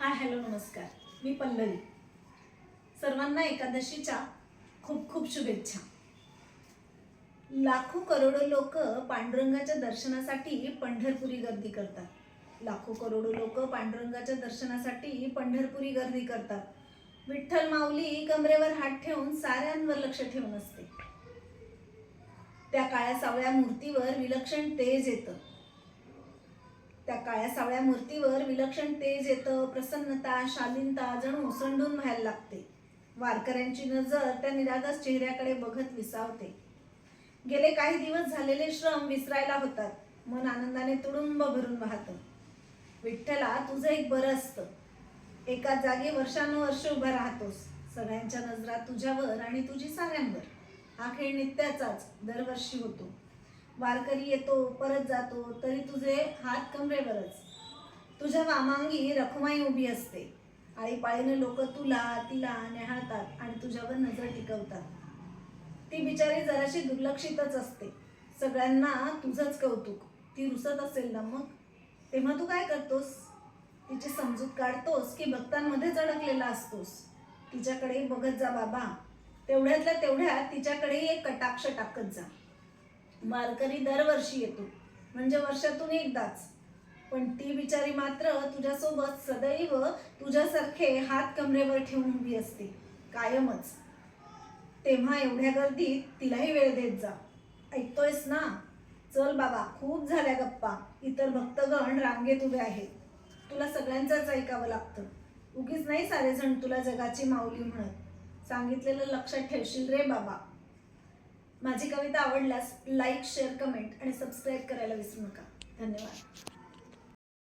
Hi hello नमस्कार. मी पल्लवी. सर्वांना एकादशीच्या खूप खूप शुभेच्छा. लाखो करोडो लोक पांडुरंगाच्या दर्शनासाठी पंढरपुरी गर्दी करतात. लाखो करोडो लोक पांडुरंगाच्या दर्शनासाठी पंढरपुरी गर्दी करतात. विठ्ठल माऊली कमरेवर हात ठेवून साऱ्यांवर लक्ष ठेवून असते. त्या काळ्या सावळ्या मूर्तीवर विलक्षण तेज येतं. त्या काळ्या सावळ्या मूर्तीवर विलक्षण तेज येतं प्रसन्नता शालीनता जणू ओसंडून व्हायला लागते. वारकऱ्यांची नजर त्या निरागस चेहऱ्याकडे बघत विसावते. गेले काही दिवस झालेले श्रम विसरायला होतात. मन आनंदाने तुडुंब भरून वाहतं. विठ्ठला तुझं एक बरं असतं. एका जागी वर्षानुवर्ष उभा राहतोस. सगळ्यांच्या नजरा तुझ्यावर आणि तुझी साऱ्यांवर. हा खेळ नित्याचाच दरवर्षी होतो. वारकरी येतो परत जातो तरी तुझे हात कमरेवरच. तुझ्या वामांगी रखमाई उभी असते. आळीपाळीने लोक तुला तिला न्याहाळतात आणि तुझ्यावर नजर टिकवतात. ती बिचारी जराशी दुर्लक्षितच असते. सगळ्यांना तुझंच कौतुक. ती रुसत असेल ना मग? तेव्हा तू काय करतोस? तिची समजूत काढतोस की भक्तांमध्येच अडकलेला असतोस. तिच्याकडे बघत जा बाबा. तेवढ्यातल्या तेवढ्यात तिच्याकडे एक कटाक्ष टाकत जा. वारकरी दरवर्षी येतो. म्हणजे वर्षातून एकदाच. पण ती बिचारी मात्र तुझ्यासोबत सदैव तुझ्यासारखे हात कमरेवर ठेवून उभी असते. कायमच. तेव्हा एवढ्या गर्दीत तिलाही वेळ देत जा. ऐकतोयस ना? चल बाबा खूप झाल्या गप्पा. इतर भक्तगण रांगेत उभे आहेत. तुला सगळ्यांचंच ऐकावं लागतं. उगीच नाही सारेजण तुला जगाची माऊली म्हणत. सांगितलेलं लक्षात ठेवशील रे बाबा. माझी कविता आवडल्यास लाईक शेअर कमेंट आणि सबस्क्राईब करायला विसरू नका. धन्यवाद.